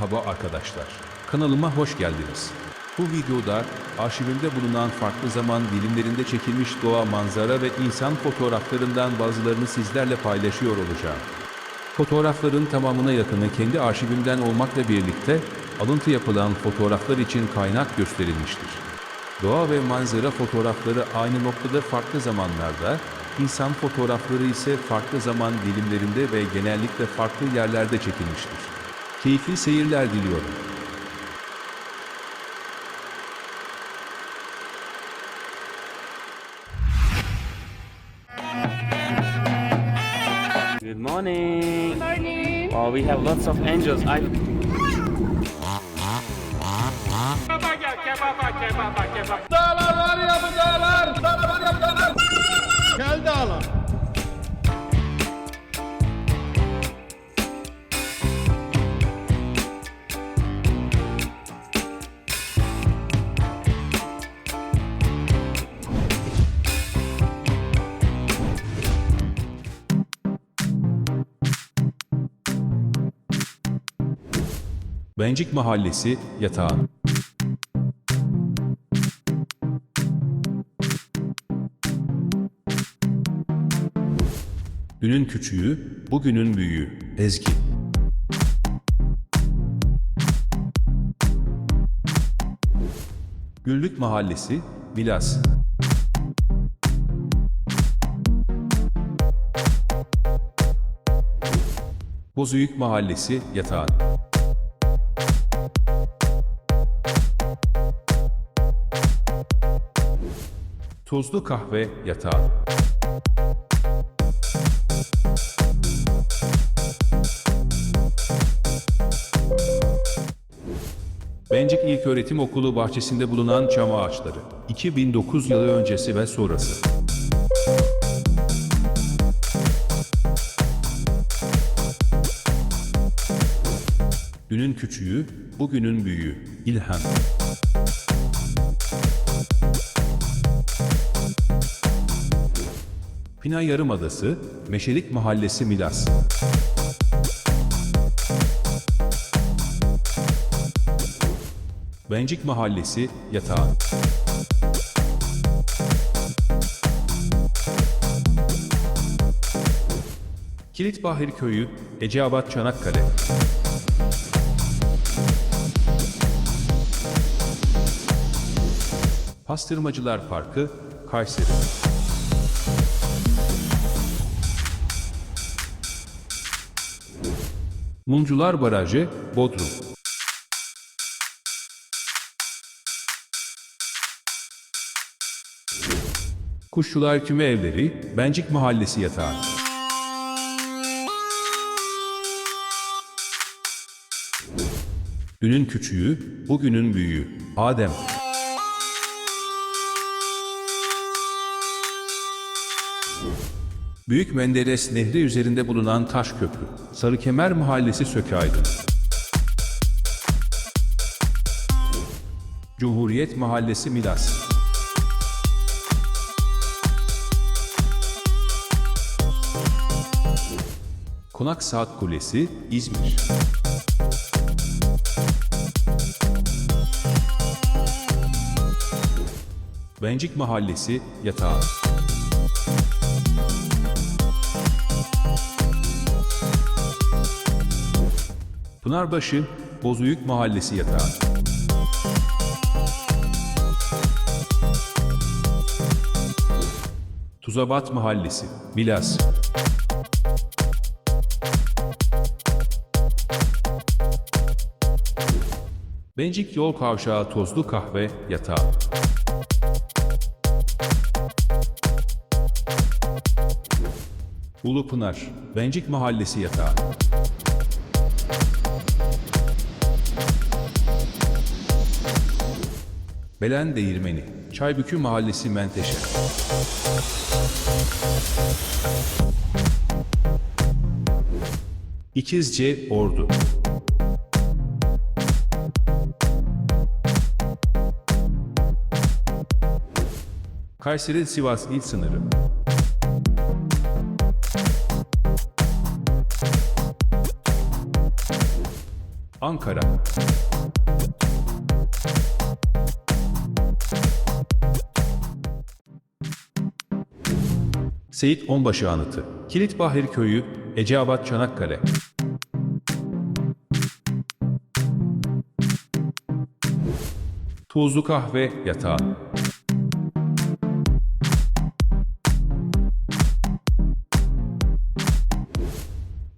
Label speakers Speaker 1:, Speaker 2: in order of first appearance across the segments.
Speaker 1: Merhaba arkadaşlar. Kanalıma hoş geldiniz. Bu videoda arşivimde bulunan farklı zaman dilimlerinde çekilmiş doğa manzara ve insan fotoğraflarından bazılarını sizlerle paylaşıyor olacağım. Fotoğrafların tamamına yakını kendi arşivimden olmakla birlikte alıntı yapılan fotoğraflar için kaynak gösterilmiştir. Doğa ve manzara fotoğrafları aynı noktada farklı zamanlarda, insan fotoğrafları ise farklı zaman dilimlerinde ve genellikle farklı yerlerde çekilmiştir. Keyifli seyirler diliyorum.
Speaker 2: Good morning.
Speaker 3: Morning.
Speaker 2: Oh, we have lots of angels. I
Speaker 4: Dağlar var ya bu dağlar. Dağlar var ya bu dağlar. Gel dağlar.
Speaker 1: Bencik Mahallesi Yatağan Dünün küçüğü, bugünün büyüğü. Ezgi. Güllük Mahallesi Milas. Bozüyük Mahallesi Yatağan. Tuzlu kahve yatağı. Bencik İlköğretim Okulu bahçesinde bulunan çam ağaçları. 2009 yılı öncesi ve sonrası. Dünün küçüğü, bugünün büyüğü. İlhan. Pina Yarımadası, Meşelik Mahallesi Milas. Bencik Mahallesi Yatağan. Kilitbahir Köyü, Eceabat Çanakkale. Pastırmacılar Parkı, Kayseri. Mumcular Barajı, Bodrum. Kuşçular Küme Evleri, Bencik Mahallesi Yatağı. Dünün küçüğü, bugünün büyüğü. Adem. Büyük Menderes Nehri üzerinde bulunan taş köprü. Sarıkemer Mahallesi Sökeaydın. Cumhuriyet Mahallesi Milas. Konak Saat Kulesi, İzmir. Bencik Mahallesi, Yatağı. Pınarbaşı, Bozuyuk Mahallesi Yatağı. Tuzabat Mahallesi, Milas. Bencik Yol Kavşağı Tozlu Kahve Yatağı. Ulupınar, Bencik Mahallesi Yatağı. Belen Değirmeni, Çaybükü Mahallesi Menteşe. İkizce Ordu. Kayseri Sivas il sınırı. Ankara Seyit Onbaşı Anıtı Kilitbahir Köyü Eceabat Çanakkale. Tuzlu Kahve Yatağı.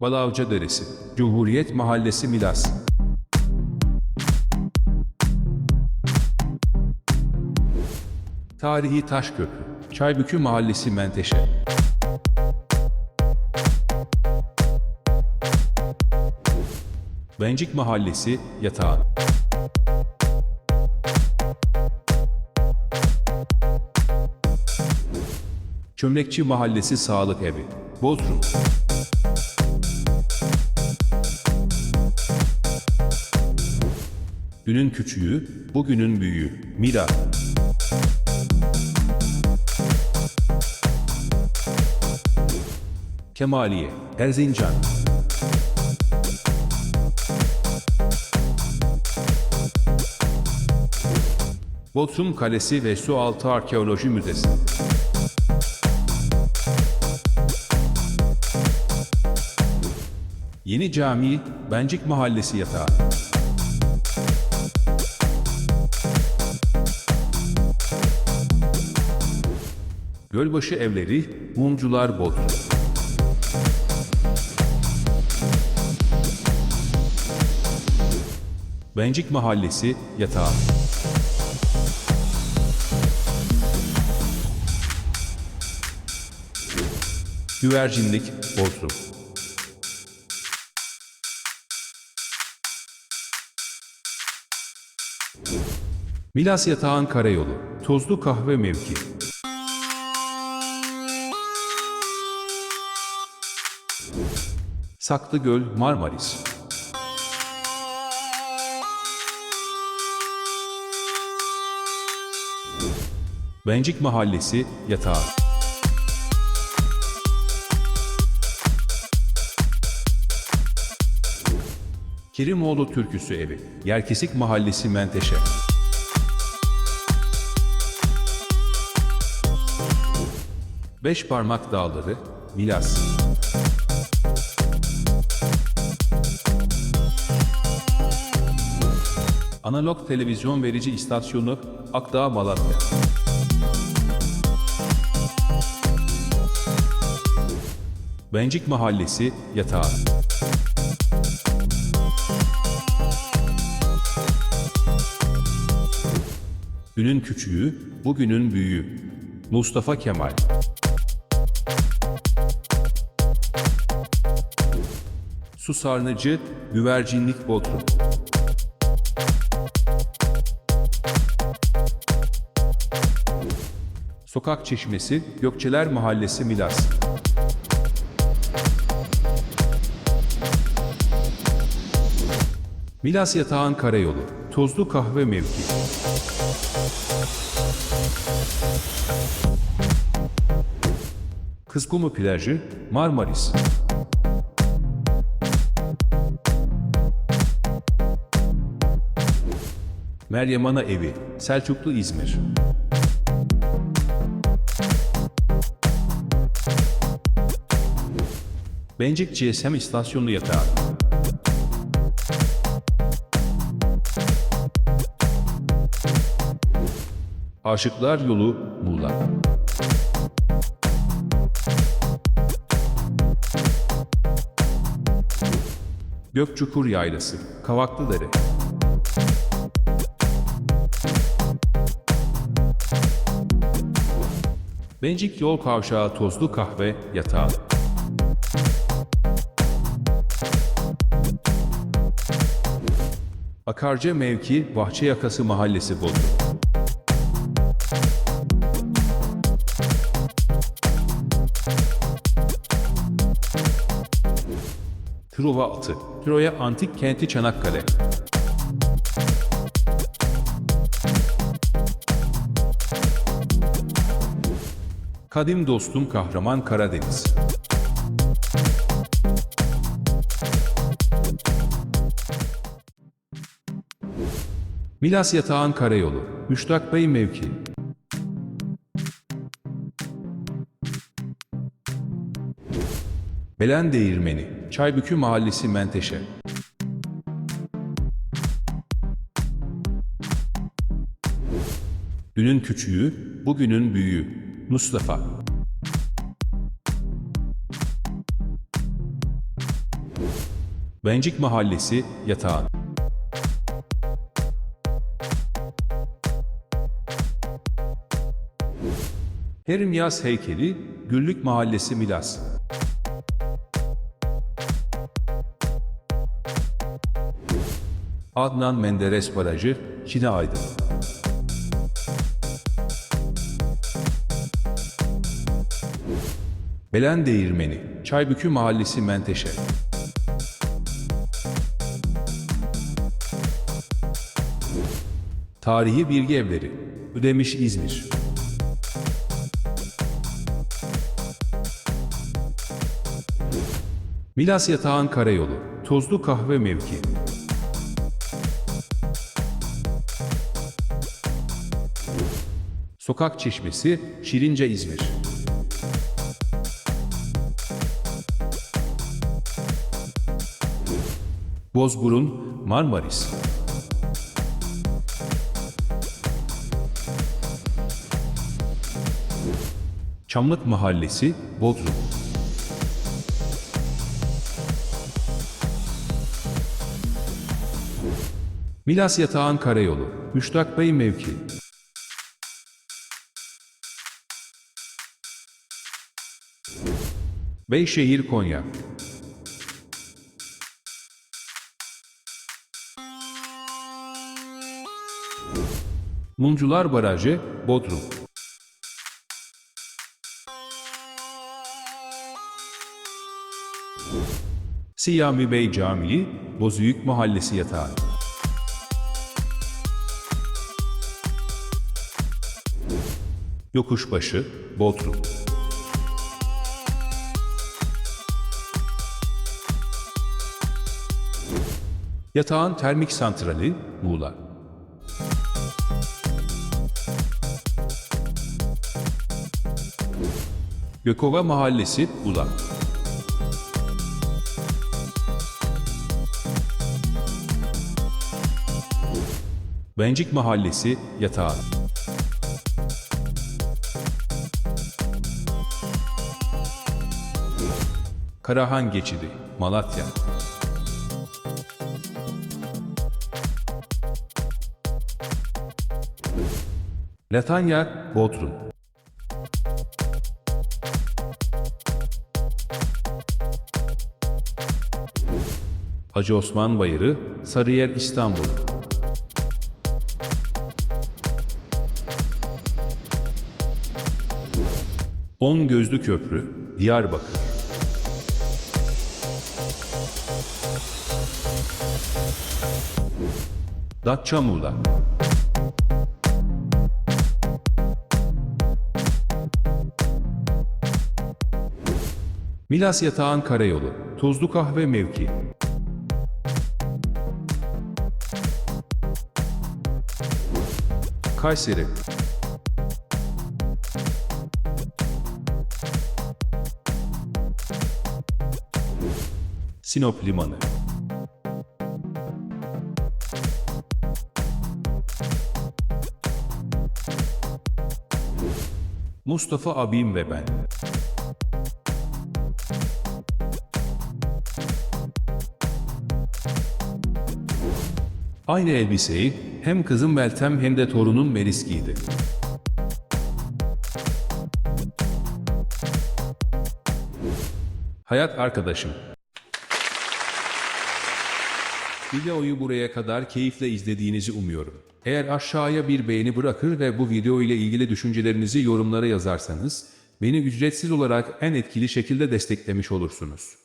Speaker 1: Balavca Deresi Cumhuriyet Mahallesi Milas. Tarihi Taşköprü Çaybükü Mahallesi Menteşe Bencik Mahallesi Yatağan Çömlekçi Mahallesi Sağlık Evi Bodrum Dünün küçüğü, bugünün büyüğü. Mira. Kemaliye, Erzincan. Bodrum Kalesi ve Sualtı Arkeoloji Müzesi. Yeni Cami, Bencik Mahallesi yatağı. Gölbaşı Evleri, Mumcular Bodrum. Bencik Mahallesi, Yatağı. Güvercinlik, Bodrum. Milas Yatağın Karayolu, Tozlu Kahve Mevki. Saklıgöl, Marmaris. Bencik Mahallesi, Yatağı. Kerimoğlu Türküsü Evi, Yerkesik Mahallesi Menteşe. Beş Parmak Dağları, Milas. Analog televizyon verici istasyonu Akdağ Malatya. Bencik Mahallesi Yatağı. Dünün küçüğü, bugünün büyüğü. Mustafa Kemal. Susarnıcı, Güvercinlik Bodrum. Sokak Çeşmesi, Gökçeler Mahallesi Milas. Milas Yatağın Karayolu, Tozlu Kahve Mevki. Kızkumu Plajı, Marmaris. Meryem Ana Evi, Selçuklu İzmir. Bencik GSM istasyonu yatağı. Aşıklar Yolu, Muğla. Gökçukur Yaylası, Kavaklıdere. Bencik Yol Kavşağı Tozlu Kahve Yatağı. Akarca Mevki Bahçe Yakası Mahallesi Bodrum. Truva Atı, Troya Antik Kenti Çanakkale. Kadim dostum kahraman Karadeniz. Milas Yatağan Karayolu, Müştak Bey mevki. Belen Değirmeni, Çaybükü Mahallesi Menteşe. Dünün küçüğü, bugünün büyüğü. Mustafa. Bencik Mahallesi, Yatağan. Hermiyas heykeli, Güllük Mahallesi Milas. Adnan Menderes Barajı, Çine Aydın. Belen Değirmeni, Çaybükü Mahallesi Menteşe. Tarihi Bilgi Evleri, Ödemiş İzmir. Milas Yatağan Karayolu, Tozlu Kahve Mevki. Sokak Çeşmesi, Şirince İzmir. Bozburun, Marmaris. Çamlık Mahallesi, Bodrum. Milas Yatağan Karayolu, Müştak Bey mevki. Beyşehir Konya. Mumcular Barajı, Bodrum. Siyami Bey Camii, Bozüyük Mahallesi Yatağı. Yokuşbaşı, Bodrum. Yatağın Termik Santrali, Muğla. Gökova Mahallesi, Ula. Bencik Mahallesi, Yatağı. Karahan Geçidi, Malatya. Latanya, Bodrum. Hacı Osman Bayırı, Sarıyer, İstanbul. On Gözlü Köprü, Diyarbakır. Datça Muğla. Milas Yatağan Karayolu, Tuzlu Kahve Mevki. Kayseri. Sinop Limanı. Mustafa abim ve ben. Aynı elbiseyi hem kızım Meltem hem de torunum Melis giydi. Hayat arkadaşım. Videoyu buraya kadar keyifle izlediğinizi umuyorum. Eğer aşağıya bir beğeni bırakır ve bu video ile ilgili düşüncelerinizi yorumlara yazarsanız, beni ücretsiz olarak en etkili şekilde desteklemiş olursunuz.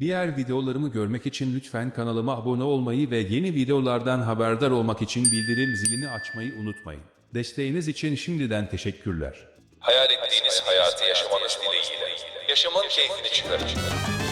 Speaker 1: Diğer videolarımı görmek için lütfen kanalıma abone olmayı ve yeni videolardan haberdar olmak için bildirim zilini açmayı unutmayın. Desteğiniz için şimdiden teşekkürler.
Speaker 3: Hayal ettiğiniz hayatı yaşamanız dileğiyle. Yaşamın keyfini çıkarın.